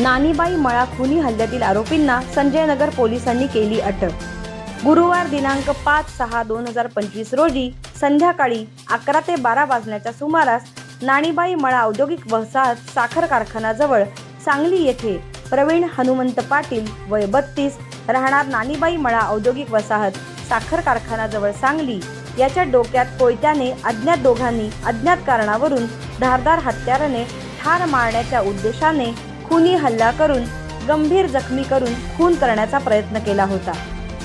नानीबाई मळा खुनी हल्ल्यातील आरोपींना संजयनगर पोलिसांनी केली अटक. गुरुवार दिनांक पाच सहा दोन हजार पंचवीस रोजी संध्याकाळी अकरा ते बारा वाजण्याच्या सुमारास नाणीबाई मळा औद्योगिक वसाहत साखर कारखानाजवळ सांगली येथे प्रवीण हनुमंत पाटील वय बत्तीस राहणार नानीबाई मळा औद्योगिक वसाहत साखर कारखानाजवळ सांगली याच्या डोक्यात कोयत्याने अज्ञात दोघांनी अज्ञात कारणावरून धारदार हत्याराने ठार मारण्याच्या उद्देशाने खुनी हल्ला करून गंभीर जखमी करून खून करण्याचा प्रयत्न केला होता.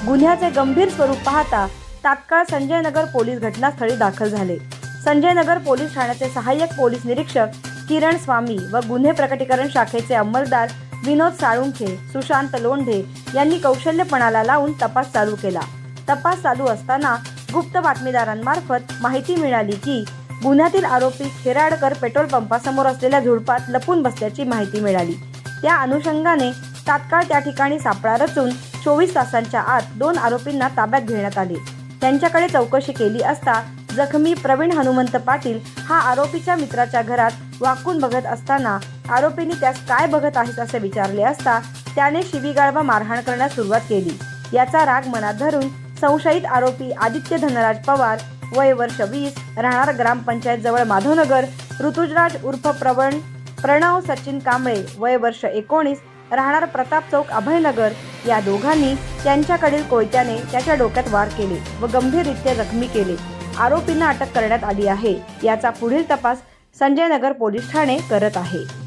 गुन्ह्याचे गंभीर स्वरूप पाहता तात्काळ संजयनगर पोलीस घटनास्थळी दाखल झाले. संजयनगर पोलीस ठाण्याचे सहाय्यक पोलीस निरीक्षक किरण स्वामी व गुन्हे प्रकटीकरण शाखेचे अंमलदार विनोद साळुंखे सुशांत लोंढे यांनी कौशल्यपणाला लावून तपास चालू केला. तपास चालू असताना गुप्त बातमीदारांमार्फत माहिती मिळाली की गुन्ह्यातील आरोपी खेराडकर पेट्रोल पंपासमोर असलेल्या झुडपात लपून बसल्याची माहिती मिळाली. त्या अनुषंगाने तात्काळ त्या ठिकाणी सापळा रचून चोवीस तासांच्या आत दोन आरोपींना ताब्यात घेण्यात आले. त्यांच्याकडे चौकशी केली असता जखमी प्रवीण हनुमंत पाटील हा आरोपीच्या मित्राच्या घरात वाकून बघत असताना आरोपींनी त्यास काय बघत आहेत असे विचारले असता त्याने शिवीगाळ व मारहाण करण्यास सुरुवात केली. याचा राग मनात धरून संशयित आरोपी आदित्य धनराज पवार वय वर्ष वीस राहणार ग्रामपंचायत जवळ माधवनगर. ऋतुजराज उर्फ प्रवण प्रणव सचिन कांबळे वय वर्ष एकोणीस राहणार प्रताप चौक अभयनगर. या दोघांनी त्यांच्याकडील कोयत्याने त्याच्या डोक्यात वार केले व गंभीररित्या जखमी केले. आरोपींना अटक करण्यात आली आहे. याचा पुढील तपास संजयनगर पोलीस ठाणे करत आहे.